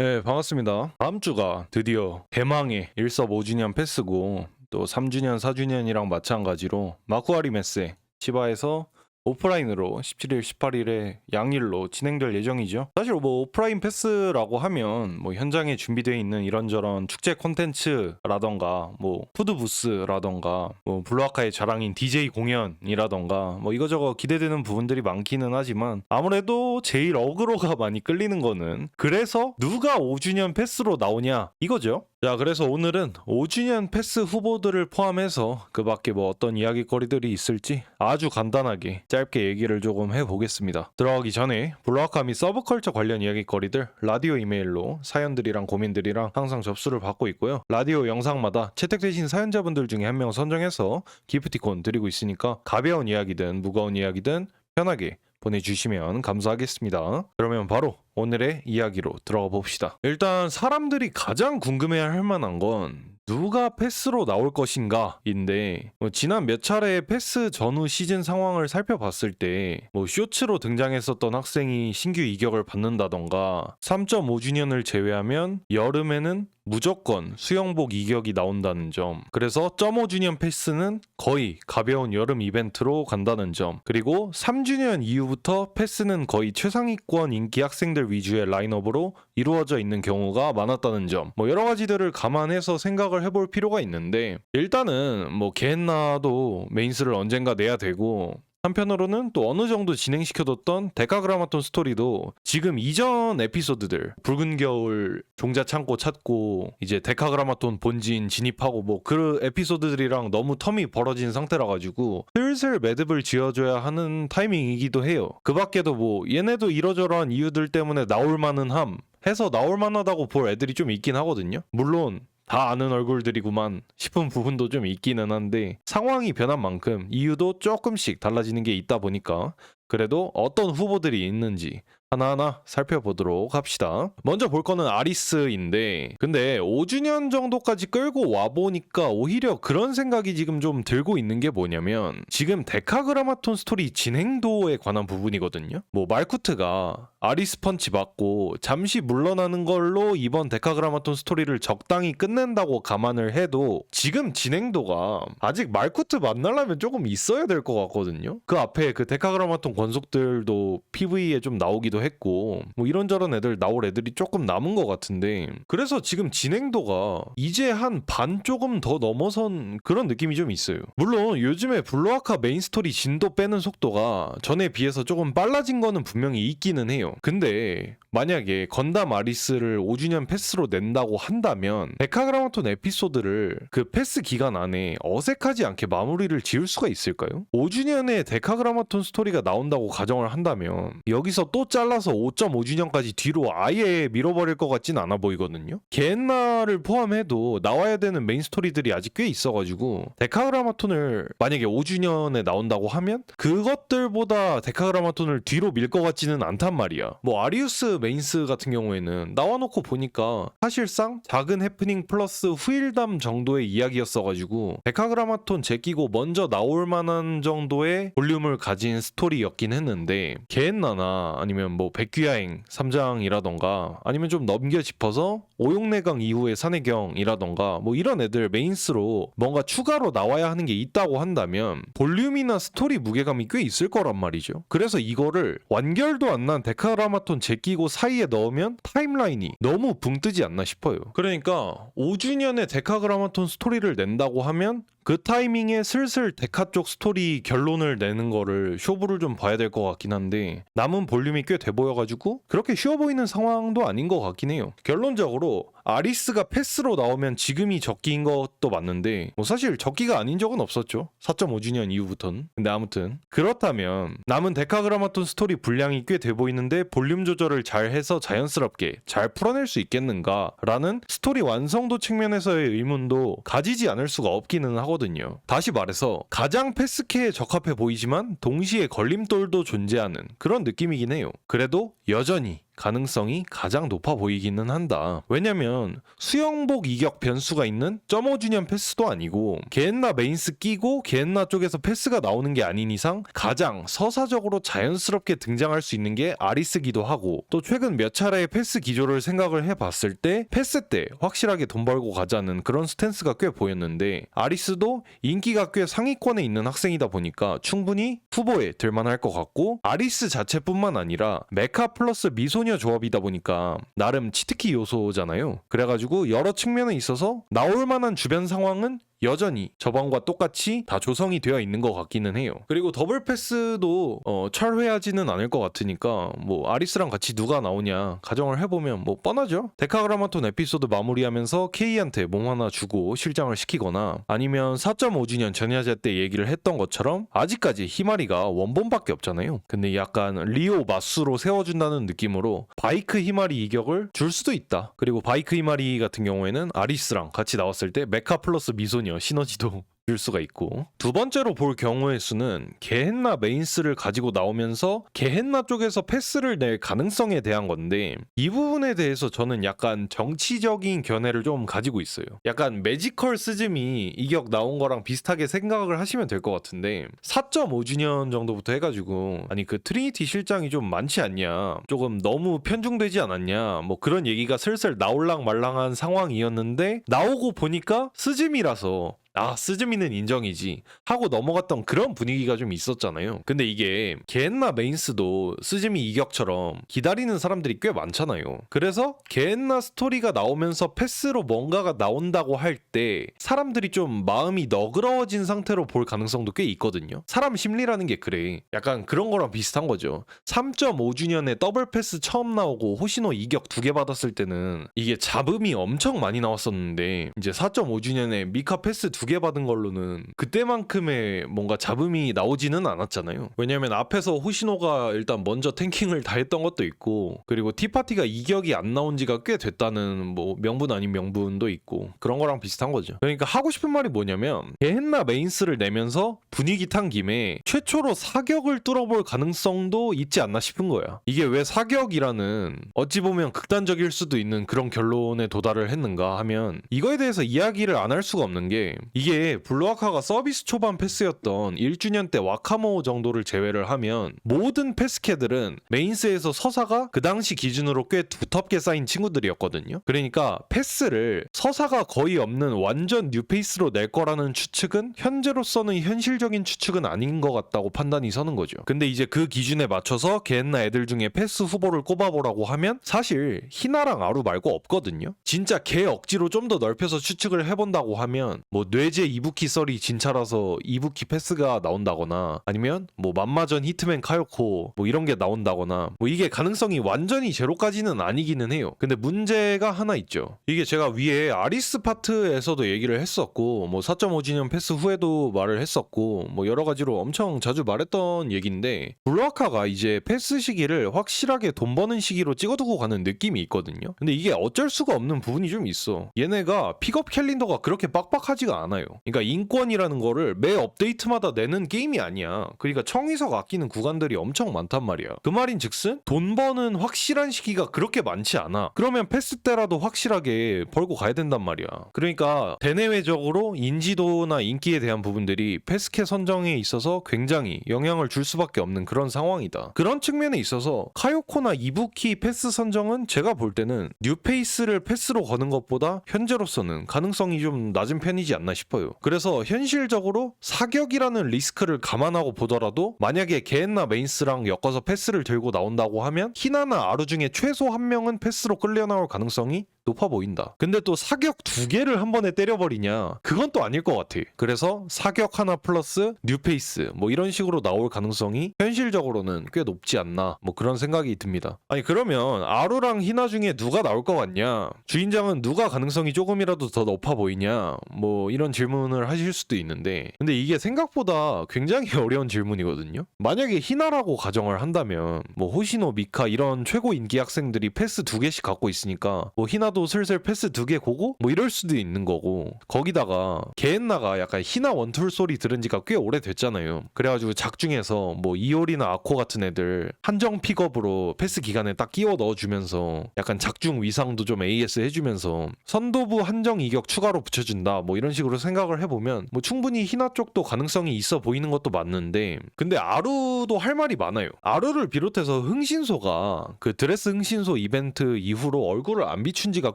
네, 반갑습니다. 다음 주가 드디어 대망의 1섭 5주년 패스고 또 3주년, 4주년이랑 마찬가지로 마쿠아리 메세 치바에서 오프라인으로 17일, 18일에 양일로 진행될 예정이죠. 사실 뭐 오프라인 패스라고 하면 뭐 현장에 준비되어 있는 이런저런 축제 콘텐츠라던가 뭐 푸드 부스라던가 뭐 블루아카의 자랑인 DJ 공연이라던가 뭐 이거저거 기대되는 부분들이 많기는 하지만 아무래도 제일 어그로가 많이 끌리는 거는 그래서 누가 5주년 패스로 나오냐 이거죠. 자, 그래서 오늘은 5주년 패스 후보들을 포함해서 그 밖에 뭐 어떤 이야기거리들이 있을지 아주 간단하게 짧게 얘기를 조금 해보겠습니다. 들어가기 전에 블루아카 및 서브컬처 관련 이야기거리들 라디오 이메일로 사연들이랑 고민들이랑 항상 접수를 받고 있고요. 라디오 영상마다 채택되신 사연자분들 중에 한 명 선정해서 기프티콘 드리고 있으니까 가벼운 이야기든 무거운 이야기든 편하게 보내주시면 감사하겠습니다. 그러면 바로 오늘의 이야기로 들어가 봅시다. 일단 사람들이 가장 궁금해할 만한 건 누가 패스로 나올 것인가인데 뭐 지난 몇 차례 패스 전후 시즌 상황을 살펴봤을 때 뭐 쇼츠로 등장했었던 학생이 신규 이격을 받는다던가 3.5주년을 제외하면 여름에는 무조건 수영복 이격이 나온다는 점. 그래서 0.5주년 패스는 거의 가벼운 여름 이벤트로 간다는 점. 그리고 3주년 이후부터 패스는 거의 최상위권 인기 학생들 위주의 라인업으로 이루어져 있는 경우가 많았다는 점. 뭐 여러 가지들을 감안해서 생각을 해볼 필요가 있는데 일단은 뭐 개나도 메인스를 언젠가 내야 되고 한편으로는 또 어느 정도 진행시켜뒀던 데카그라마톤 스토리도 지금 이전 에피소드들 붉은 겨울 종자 창고 찾고 이제 데카그라마톤 본진 진입하고 뭐 그 에피소드들이랑 너무 텀이 벌어진 상태라 가지고 슬슬 매듭을 지어줘야 하는 타이밍이기도 해요. 그 밖에도 뭐 얘네도 이러저러한 이유들 때문에 나올 만은 함 해서 나올 만하다고 볼 애들이 좀 있긴 하거든요. 물론 다 아는 얼굴들이구만 싶은 부분도 좀 있기는 한데 상황이 변한 만큼 이유도 조금씩 달라지는 게 있다 보니까 그래도 어떤 후보들이 있는지 하나하나 살펴보도록 합시다. 먼저 볼 거는 아리스인데 근데 5주년 정도까지 끌고 와 보니까 오히려 그런 생각이 지금 좀 들고 있는 게 뭐냐면 지금 데카그라마톤 스토리 진행도에 관한 부분이거든요. 뭐 말쿠트가 아리스 펀치 맞고 잠시 물러나는 걸로 이번 데카그라마톤 스토리를 적당히 끝낸다고 감안을 해도 지금 진행도가 아직 말쿠트 만나려면 조금 있어야 될 것 같거든요. 그 앞에 그 데카그라마톤 권속들도 PV에 좀 나오기도 했고 뭐 이런저런 애들 나올 애들이 조금 남은 것 같은데 그래서 지금 진행도가 이제 한 반 조금 더 넘어선 그런 느낌이 좀 있어요. 물론 요즘에 블루아카 메인 스토리 진도 빼는 속도가 전에 비해서 조금 빨라진 거는 분명히 있기는 해요. 근데 만약에 건담 아리스를 5주년 패스로 낸다고 한다면 데카그라마톤 에피소드를 그 패스 기간 안에 어색하지 않게 마무리를 지을 수가 있을까요? 5주년에 데카그라마톤 스토리가 나온다고 가정을 한다면 여기서 또 잘라 서 5.5주년까지 뒤로 아예 밀어버릴 것 같진 않아 보이거든요. 겐나를 포함해도 나와야 되는 메인 스토리들이 아직 꽤 있어가지고 데카그라마톤을 만약에 5주년에 나온다고 하면 그것들보다 데카그라마톤을 뒤로 밀 것 같지는 않단 말이야. 뭐 아리우스 메인스 같은 경우에는 나와놓고 보니까 사실상 작은 해프닝 플러스 후일담 정도의 이야기였어가지고 데카그라마톤 제끼고 먼저 나올 만한 정도의 볼륨을 가진 스토리였긴 했는데 게엔나나 아니면 뭐 백귀야행 3장이라던가 아니면 좀 넘겨 짚어서 오용내강 이후의 산해경이라던가 뭐 이런 애들 메인스로 뭔가 추가로 나와야 하는 게 있다고 한다면 볼륨이나 스토리 무게감이 꽤 있을 거란 말이죠. 그래서 이거를 완결도 안 난 데카그라마톤 제끼고 사이에 넣으면 타임라인이 너무 붕 뜨지 않나 싶어요. 그러니까 5주년에 데카그라마톤 스토리를 낸다고 하면 그 타이밍에 슬슬 데카 쪽 스토리 결론을 내는 거를 쇼부를 좀 봐야 될 것 같긴 한데 남은 볼륨이 꽤 돼 보여가지고 그렇게 쉬워 보이는 상황도 아닌 것 같긴 해요. 결론적으로 아리스가 패스로 나오면 지금이 적기인 것도 맞는데 뭐 사실 적기가 아닌 적은 없었죠. 4.5주년 이후부터는. 근데 아무튼 그렇다면 남은 데카그라마톤 스토리 분량이 꽤 돼 보이는데 볼륨 조절을 잘 해서 자연스럽게 잘 풀어낼 수 있겠는가 라는 스토리 완성도 측면에서의 의문도 가지지 않을 수가 없기는 하거든요. 다시 말해서 가장 패스케에 적합해 보이지만 동시에 걸림돌도 존재하는 그런 느낌이긴 해요. 그래도 여전히 가능성이 가장 높아 보이기는 한다. 왜냐면 수영복 이격 변수가 있는 점오 주년 패스도 아니고 게엔나 메인스 끼고 게엔나 쪽에서 패스가 나오는 게 아닌 이상 가장 서사적으로 자연스럽게 등장할 수 있는 게 아리스기도 하고 또 최근 몇 차례의 패스 기조를 생각을 해봤을 때 패스 때 확실하게 돈 벌고 가자는 그런 스탠스가 꽤 보였는데 아리스도 인기가 꽤 상위권에 있는 학생이다 보니까 충분히 후보에 들만할 것 같고 아리스 자체뿐만 아니라 메카 플러스 미소녀 조합이다 보니까 나름 치트키 요소잖아요. 그래가지고 여러 측면에 있어서 나올 만한 주변 상황은 여전히 저번과 똑같이 다 조성이 되어 있는 것 같기는 해요. 그리고 더블 패스도 어, 철회하지는 않을 것 같으니까 뭐 아리스랑 같이 누가 나오냐 가정을 해보면 뭐 뻔하죠. 데카그라마톤 에피소드 마무리하면서 K한테 몸 하나 주고 실장을 시키거나 아니면 4.5주년 전야제 때 얘기를 했던 것처럼 아직까지 히마리가 원본밖에 없잖아요. 근데 약간 리오 마수로 세워준다는 느낌으로 바이크 히마리 이격을 줄 수도 있다. 그리고 바이크 히마리 같은 경우에는 아리스랑 같이 나왔을 때 메카 플러스 미소녀 시너지도 줄 수가 있고 두 번째로 볼 경우의 수는 게헨나 메인스를 가지고 나오면서 게헨나 쪽에서 패스를 낼 가능성에 대한 건데 이 부분에 대해서 저는 약간 정치적인 견해를 좀 가지고 있어요. 약간 매지컬 스즘이 이격 나온 거랑 비슷하게 생각을 하시면 될 것 같은데 4.5주년 정도부터 해가지고 아니 그 트리니티 실장이 좀 많지 않냐 조금 너무 편중되지 않았냐 뭐 그런 얘기가 슬슬 나올랑 말랑한 상황이었는데 나오고 보니까 스즘이라서 아 스즈미는 인정이지 하고 넘어갔던 그런 분위기가 좀 있었잖아요. 근데 이게 게엔나 메인스도 스즈미 이격처럼 기다리는 사람들이 꽤 많잖아요. 그래서 게엔나 스토리가 나오면서 패스로 뭔가가 나온다고 할 때 사람들이 좀 마음이 너그러워진 상태로 볼 가능성도 꽤 있거든요. 사람 심리라는 게 그래. 약간 그런 거랑 비슷한 거죠. 3.5주년에 더블 패스 처음 나오고 호시노 이격 두 개 받았을 때는 이게 잡음이 엄청 많이 나왔었는데 이제 4.5주년에 미카 패스 두 개 받은 걸로는 그때만큼의 뭔가 잡음이 나오지는 않았잖아요. 왜냐면 앞에서 호시노가 일단 먼저 탱킹을 다 했던 것도 있고 그리고 티파티가 이격이 안 나온 지가 꽤 됐다는 뭐 명분 아닌 명분도 있고 그런 거랑 비슷한 거죠. 그러니까 하고 싶은 말이 뭐냐면 게헨나 메인스를 내면서 분위기 탄 김에 최초로 사격을 뚫어볼 가능성도 있지 않나 싶은 거야. 이게 왜 사격이라는 어찌 보면 극단적일 수도 있는 그런 결론에 도달을 했는가 하면 이거에 대해서 이야기를 안 할 수가 없는 게 이게 블루아카가 서비스 초반 패스였던 1주년 때 와카모 정도를 제외를 하면 모든 패스캐들은 메인스에서 서사가 그 당시 기준으로 꽤 두텁게 쌓인 친구들이었거든요. 그러니까 패스를 서사가 거의 없는 완전 뉴페이스로 낼 거라는 추측은 현재로서는 현실적인 추측은 아닌 것 같다고 판단이 서는 거죠. 근데 이제 그 기준에 맞춰서 게엔나 애들 중에 패스 후보를 꼽아보라고 하면 사실 히나랑 아루 말고 없거든요. 진짜 개 억지로 좀 더 넓혀서 추측을 해본다고 하면 뭐 뇌제 이부키 썰이 진짜라서 이부키 패스가 나온다거나 아니면 뭐 맘마전 히트맨 카요코 뭐 이런 게 나온다거나 뭐 이게 가능성이 완전히 제로까지는 아니기는 해요. 근데 문제가 하나 있죠. 이게 제가 위에 아리스 파트에서도 얘기를 했었고 뭐 4.5주년 패스 후에도 말을 했었고 뭐 여러 가지로 엄청 자주 말했던 얘기인데 블루아카가 이제 패스 시기를 확실하게 돈 버는 시기로 찍어두고 가는 느낌이 있거든요. 근데 이게 어쩔 수가 없는 부분이 좀 있어. 얘네가 픽업 캘린더가 그렇게 빡빡하지가 않아 요. 그러니까 인권이라는 거를 매 업데이트마다 내는 게임이 아니야. 그러니까 청이석 아끼는 구간들이 엄청 많단 말이야. 그 말인 즉슨 돈 버는 확실한 시기가 그렇게 많지 않아. 그러면 패스 때라도 확실하게 벌고 가야 된단 말이야. 그러니까 대내외적으로 인지도나 인기에 대한 부분들이 패스캐 선정에 있어서 굉장히 영향을 줄 수밖에 없는 그런 상황이다. 그런 측면에 있어서 카요코나 이부키 패스 선정은 제가 볼 때는 뉴페이스를 패스로 거는 것보다 현재로서는 가능성이 좀 낮은 편이지 않나 싶어요. 그래서 현실적으로 사격이라는 리스크를 감안하고 보더라도 만약에 게엔나 메인스랑 엮어서 패스를 들고 나온다고 하면 히나나 아루 중에 최소 한 명은 패스로 끌려 나올 가능성이 높아 보인다. 근데 또 사격 두 개를 한 번에 때려버리냐? 그건 또 아닐 것 같아. 그래서 사격 하나 플러스 뉴페이스 뭐 이런 식으로 나올 가능성이 현실적으로는 꽤 높지 않나 뭐 그런 생각이 듭니다. 아니 그러면 아루랑 히나 중에 누가 나올 것 같냐? 주인장은 누가 가능성이 조금이라도 더 높아 보이냐? 뭐 이런 질문을 하실 수도 있는데 근데 이게 생각보다 굉장히 어려운 질문이거든요. 만약에 히나라고 가정을 한다면 뭐 호시노 미카 이런 최고 인기 학생들이 패스 두 개씩 갖고 있으니까 뭐 히나도 게엔나도 슬슬 패스 두 개 고고 뭐 이럴 수도 있는 거고 거기다가 게엔나가 약간 희나 원툴 소리 들은 지가 꽤 오래됐잖아요. 그래가지고 작중에서 뭐 이올이나 아코 같은 애들 한정 픽업으로 패스 기간에 딱 끼워 넣어주면서 약간 작중 위상도 좀 AS 해주면서 선도부 한정 이격 추가로 붙여준다 뭐 이런 식으로 생각을 해보면 뭐 충분히 희나 쪽도 가능성이 있어 보이는 것도 맞는데 근데 아루도 할 말이 많아요. 아루를 비롯해서 흥신소가 그 드레스 흥신소 이벤트 이후로 얼굴을 안 비춘 지가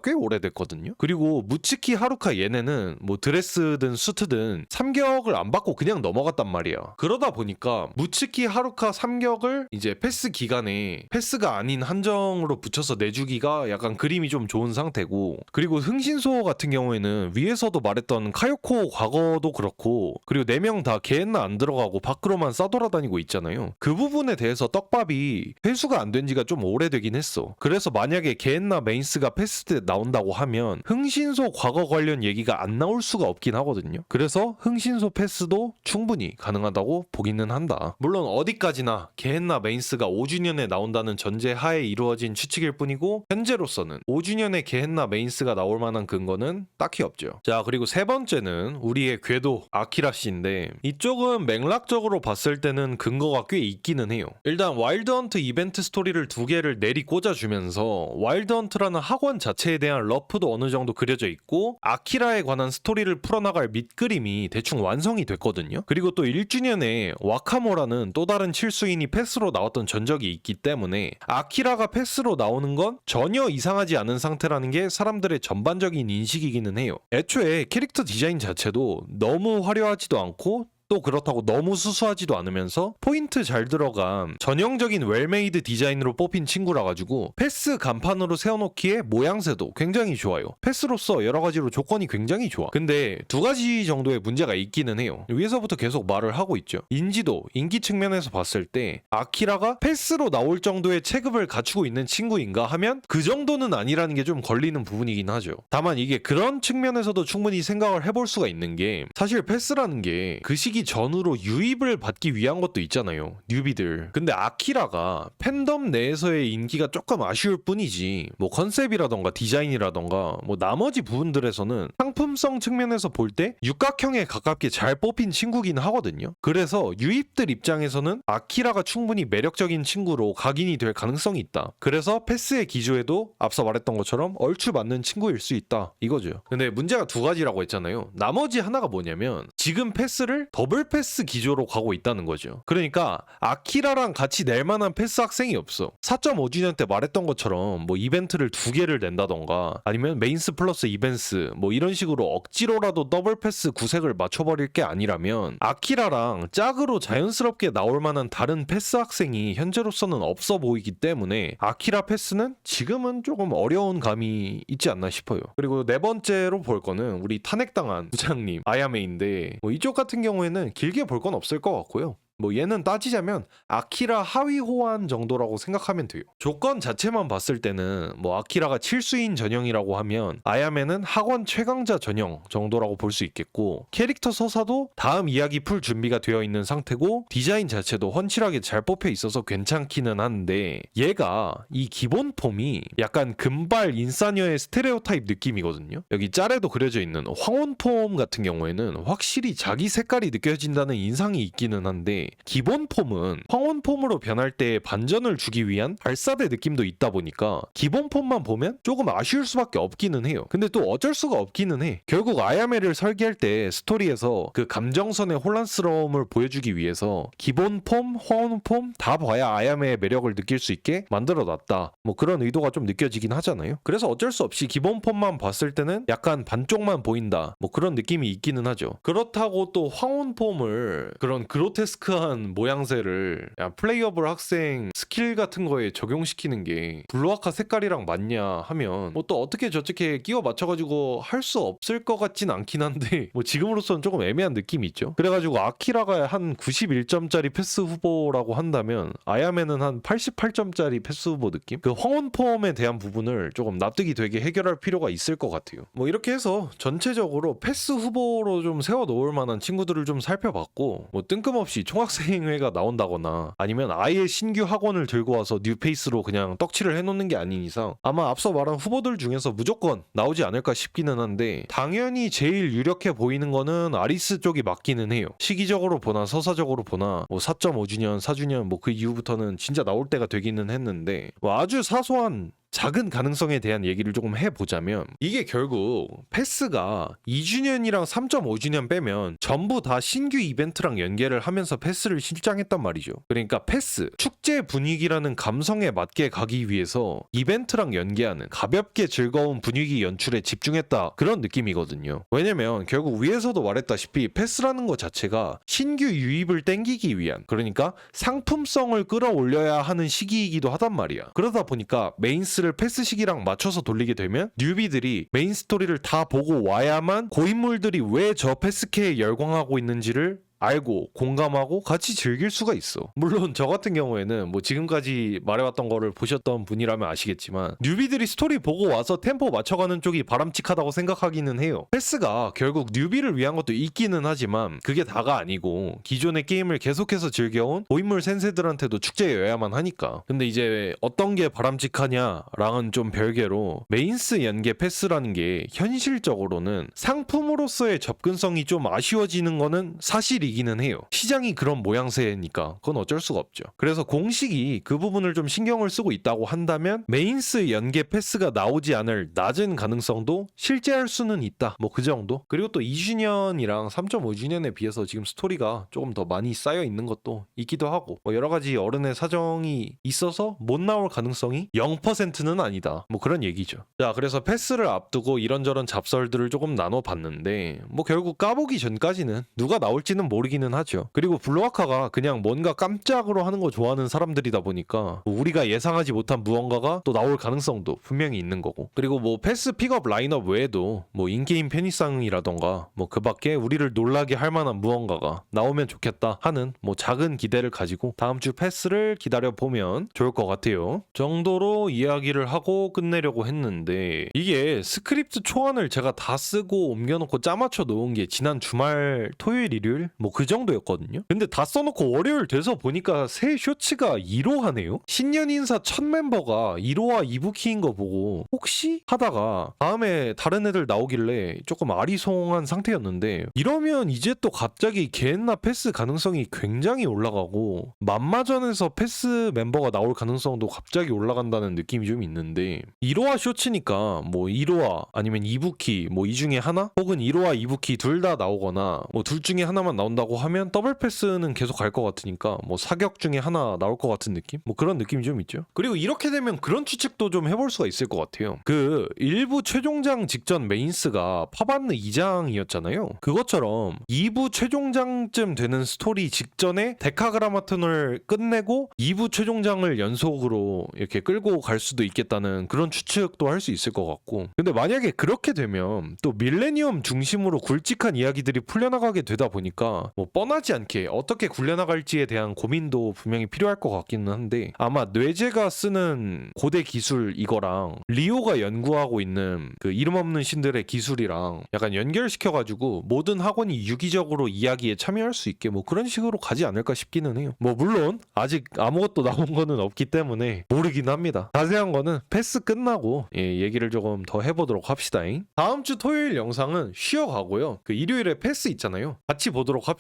꽤 오래됐거든요. 그리고 무츠키 하루카 얘네는 뭐 드레스든 수트든 3격을 안 받고 그냥 넘어갔단 말이야. 그러다 보니까 무츠키 하루카 3격을 이제 패스 기간에 패스가 아닌 한정으로 붙여서 내주기가 약간 그림이 좀 좋은 상태고 그리고 흥신소 같은 경우에는 위에서도 말했던 카요코 과거도 그렇고 그리고 4명 다 개엔나 안 들어가고 밖으로만 싸돌아다니고 있잖아요. 그 부분에 대해서 떡밥이 회수가 안 된 지가 좀 오래되긴 했어. 그래서 만약에 개엔나 메인스가 패스 때 나온다고 하면 흥신소 과거 관련 얘기가 안 나올 수가 없긴 하거든요. 그래서 흥신소 패스도 충분히 가능하다고 보기는 한다. 물론 어디까지나 개엔나 메인스가 5주년에 나온다는 전제 하에 이루어진 추측일 뿐이고 현재로서는 5주년에 개엔나 메인스가 나올 만한 근거는 딱히 없죠. 자 그리고 세 번째는 우리의 궤도 아키라 씨인데 이쪽은 맥락적으로 봤을 때는 근거가 꽤 있기는 해요. 일단 와일드 헌트 이벤트 스토리를 두 개를 내리 꽂아주면서 와일드 헌트라는 학원 자체 에 대한 러프도 어느 정도 그려져 있고 아키라에 관한 스토리를 풀어나갈 밑그림이 대충 완성이 됐거든요. 그리고 또 1주년에 와카모라는 또 다른 칠수인이 패스로 나왔던 전적이 있기 때문에 아키라가 패스로 나오는 건 전혀 이상하지 않은 상태라는 게 사람들의 전반적인 인식이기는 해요. 애초에 캐릭터 디자인 자체도 너무 화려하지도 않고 또 그렇다고 너무 수수하지도 않으면서 포인트 잘 들어간 전형적인 웰메이드 디자인으로 뽑힌 친구라 가지고 패스 간판으로 세워놓기에 모양새도 굉장히 좋아요. 패스로서 여러 가지로 조건이 굉장히 좋아. 근데 두 가지 정도의 문제가 있기는 해요. 위에서부터 계속 말을 하고 있죠. 인지도, 인기 측면에서 봤을 때 아키라가 패스로 나올 정도의 체급을 갖추고 있는 친구인가 하면 그 정도는 아니라는 게 좀 걸리는 부분이긴 하죠. 다만 이게 그런 측면에서도 충분히 생각을 해볼 수가 있는 게 사실 패스라는 게 그 시기 전후로 유입을 받기 위한 것도 있잖아요. 뉴비들. 근데 아키라가 팬덤 내에서의 인기가 조금 아쉬울 뿐이지 뭐 컨셉이라던가 디자인이라던가 뭐 나머지 부분들에서는 상품성 측면에서 볼 때 육각형에 가깝게 잘 뽑힌 친구긴 하거든요. 그래서 유입들 입장에서는 아키라가 충분히 매력적인 친구로 각인이 될 가능성이 있다. 그래서 패스의 기조에도 앞서 말했던 것처럼 얼추 맞는 친구일 수 있다. 이거죠. 근데 문제가 두 가지라고 했잖아요. 나머지 하나가 뭐냐면 지금 패스를 더블 패스 기조로 가고 있다는 거죠. 그러니까 아키라랑 같이 낼 만한 패스 학생이 없어. 4.5주년 때 말했던 것처럼 뭐 이벤트를 두 개를 낸다던가 아니면 메인스 플러스 이벤스 뭐 이런 식으로 억지로라도 더블 패스 구색을 맞춰버릴 게 아니라면 아키라랑 짝으로 자연스럽게 나올 만한 다른 패스 학생이 현재로서는 없어 보이기 때문에 아키라 패스는 지금은 조금 어려운 감이 있지 않나 싶어요. 그리고 네 번째로 볼 거는 우리 탄핵당한 부장님 아야메인데 뭐 이쪽 같은 경우에는 길게 볼 건 없을 것 같고요. 뭐 얘는 따지자면 아키라 하위 호환 정도라고 생각하면 돼요. 조건 자체만 봤을 때는 뭐 아키라가 칠수인 전형이라고 하면 아야메는 학원 최강자 전형 정도라고 볼 수 있겠고 캐릭터 서사도 다음 이야기 풀 준비가 되어 있는 상태고 디자인 자체도 훤칠하게 잘 뽑혀 있어서 괜찮기는 한데 얘가 이 기본 폼이 약간 금발 인싸녀의 스테레오타입 느낌이거든요. 여기 짤에도 그려져 있는 황혼 폼 같은 경우에는 확실히 자기 색깔이 느껴진다는 인상이 있기는 한데 기본 폼은 황혼 폼으로 변할 때 반전을 주기 위한 발사대 느낌도 있다 보니까 기본 폼만 보면 조금 아쉬울 수밖에 없기는 해요. 근데 또 어쩔 수가 없기는 해. 결국 아야메를 설계할 때 스토리에서 그 감정선의 혼란스러움을 보여주기 위해서 기본 폼, 황혼 폼 다 봐야 아야메의 매력을 느낄 수 있게 만들어 놨다. 뭐 그런 의도가 좀 느껴지긴 하잖아요. 그래서 어쩔 수 없이 기본 폼만 봤을 때는 약간 반쪽만 보인다. 뭐 그런 느낌이 있기는 하죠. 그렇다고 또 황혼 폼을 그런 그로테스크 한 모양새를 야, 플레이어블 학생 스킬 같은 거에 적용시키는 게 블루아카 색깔이랑 맞냐 하면 뭐 또 어떻게 저렇게 끼워 맞춰가지고 할 수 없을 것 같진 않긴 한데 뭐 지금으로서는 조금 애매한 느낌이 있죠. 그래가지고 아키라가 한 91점짜리 패스 후보라고 한다면 아야메는 한 88점짜리 패스 후보 느낌? 그 황혼 폼에 대한 부분을 조금 납득이 되게 해결할 필요가 있을 것 같아요. 뭐 이렇게 해서 전체적으로 패스 후보로 좀 세워 놓을 만한 친구들을 좀 살펴봤고 뭐 뜬금없이 총합 총학생회가 나온다거나 아니면 아예 신규 학원을 들고 와서 뉴페이스로 그냥 떡칠을 해놓는 게 아닌 이상 아마 앞서 말한 후보들 중에서 무조건 나오지 않을까 싶기는 한데 당연히 제일 유력해 보이는 거는 아리스 쪽이 맞기는 해요. 시기적으로 보나 서사적으로 보나 뭐 4.5주년, 4주년 뭐 그 이후부터는 진짜 나올 때가 되기는 했는데 뭐 아주 사소한 작은 가능성에 대한 얘기를 조금 해보자면 이게 결국 패스가 2주년이랑 3.5주년 빼면 전부 다 신규 이벤트랑 연계를 하면서 패스를 실장했단 말이죠. 그러니까 패스, 축제 분위기라는 감성에 맞게 가기 위해서 이벤트랑 연계하는 가볍게 즐거운 분위기 연출에 집중했다 그런 느낌이거든요. 왜냐면 결국 위에서도 말했다시피 패스라는 것 자체가 신규 유입을 땡기기 위한 그러니까 상품성을 끌어올려야 하는 시기이기도 하단 말이야. 그러다 보니까 메인스 를 패스 시기랑 맞춰서 돌리게 되면 뉴비들이 메인 스토리를 다 보고 와야만 고인물들이 왜 저 패스케에 열광하고 있는지를 알고 공감하고 같이 즐길 수가 있어. 물론 저 같은 경우에는 뭐 지금까지 말해왔던 거를 보셨던 분이라면 아시겠지만 뉴비들이 스토리 보고 와서 템포 맞춰가는 쪽이 바람직하다고 생각하기는 해요. 패스가 결국 뉴비를 위한 것도 있기는 하지만 그게 다가 아니고 기존의 게임을 계속해서 즐겨온 고인물 센세들한테도 축제여야만 하니까. 근데 이제 어떤 게 바람직하냐랑은 좀 별개로 메인스 연계 패스라는 게 현실적으로는 상품으로서의 접근성이 좀 아쉬워지는 거는 사실이 기는 해요. 시장이 그런 모양새니까 그건 어쩔 수가 없죠. 그래서 공식이 그 부분을 좀 신경을 쓰고 있다고 한다면 메인스 연계 패스가 나오지 않을 낮은 가능성도 실제할 수는 있다. 뭐 그 정도. 그리고 또 2주년이랑 3.5주년에 비해서 지금 스토리가 조금 더 많이 쌓여 있는 것도 있기도 하고 뭐 여러 가지 어른의 사정이 있어서 못 나올 가능성이 0%는 아니다. 뭐 그런 얘기죠. 자, 그래서 패스를 앞두고 이런저런 잡설들을 조금 나눠 봤는데 뭐 결국 까보기 전까지는 누가 나올지는 모르 기는 하죠. 그리고 블루아카가 그냥 뭔가 깜짝으로 하는 거 좋아하는 사람들이다 보니까 우리가 예상하지 못한 무언가가 또 나올 가능성도 분명히 있는 거고. 그리고 뭐 패스 픽업 라인업 외에도 뭐 인게임 편의성이라던가 뭐 그 밖에 우리를 놀라게 할 만한 무언가가 나오면 좋겠다 하는 뭐 작은 기대를 가지고 다음 주 패스를 기다려 보면 좋을 것 같아요. 정도로 이야기를 하고 끝내려고 했는데 이게 스크립트 초안을 제가 다 쓰고 옮겨놓고 짜맞춰 놓은 게 지난 주말 토요일 일요일 뭐 그 정도였거든요. 근데 다 써놓고 월요일 돼서 보니까 새 쇼츠가 1호하네요. 신년 인사 첫 멤버가 1호와 2부키인 거 보고 혹시 하다가 다음에 다른 애들 나오길래 조금 아리송한 상태였는데 이러면 이제 또 갑자기 개엔나 패스 가능성이 굉장히 올라가고 맘마전에서 패스 멤버가 나올 가능성도 갑자기 올라간다는 느낌이 좀 있는데 1호와 쇼츠니까 뭐 1호와 아니면 2부키 뭐 이 중에 하나 혹은 1호와 2부키 둘 다 나오거나 뭐 둘 중에 하나만 나온다 고 하면 더블 패스는 계속 갈 것 같으니까 뭐 사격 중에 하나 나올 것 같은 느낌? 뭐 그런 느낌이 좀 있죠. 그리고 이렇게 되면 그런 추측도 좀 해볼 수가 있을 것 같아요. 그 일부 최종장 직전 메인스가 파반느 2장이었잖아요. 그것처럼 2부 최종장쯤 되는 스토리 직전에 데카그라마톤을 끝내고 2부 최종장을 연속으로 이렇게 끌고 갈 수도 있겠다는 그런 추측도 할 수 있을 것 같고. 근데 만약에 그렇게 되면 또 밀레니엄 중심으로 굵직한 이야기들이 풀려나가게 되다 보니까 뭐 뻔하지 않게 어떻게 굴려나갈지에 대한 고민도 분명히 필요할 것 같기는 한데 아마 뇌제가 쓰는 고대 기술 이거랑 리오가 연구하고 있는 그 이름 없는 신들의 기술이랑 약간 연결시켜가지고 모든 학원이 유기적으로 이야기에 참여할 수 있게 뭐 그런 식으로 가지 않을까 싶기는 해요. 뭐 물론 아직 아무것도 나온 거는 없기 때문에 모르긴 합니다. 자세한 거는 패스 끝나고 예, 얘기를 조금 더 해보도록 합시다잉. 다음 주 토요일 영상은 쉬어가고요. 그 일요일에 패스 있잖아요. 같이 보도록 합시다.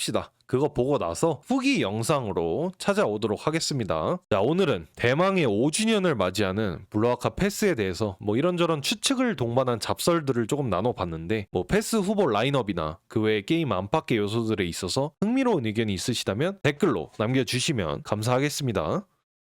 그거 보고 나서 후기 영상으로 찾아오도록 하겠습니다. 자, 오늘은 대망의 5주년을 맞이하는 블루아카 패스에 대해서 뭐 이런저런 추측을 동반한 잡설들을 조금 나눠봤는데 뭐 패스 후보 라인업이나 그 외의 게임 안팎의 요소들에 있어서 흥미로운 의견이 있으시다면 댓글로 남겨주시면 감사하겠습니다.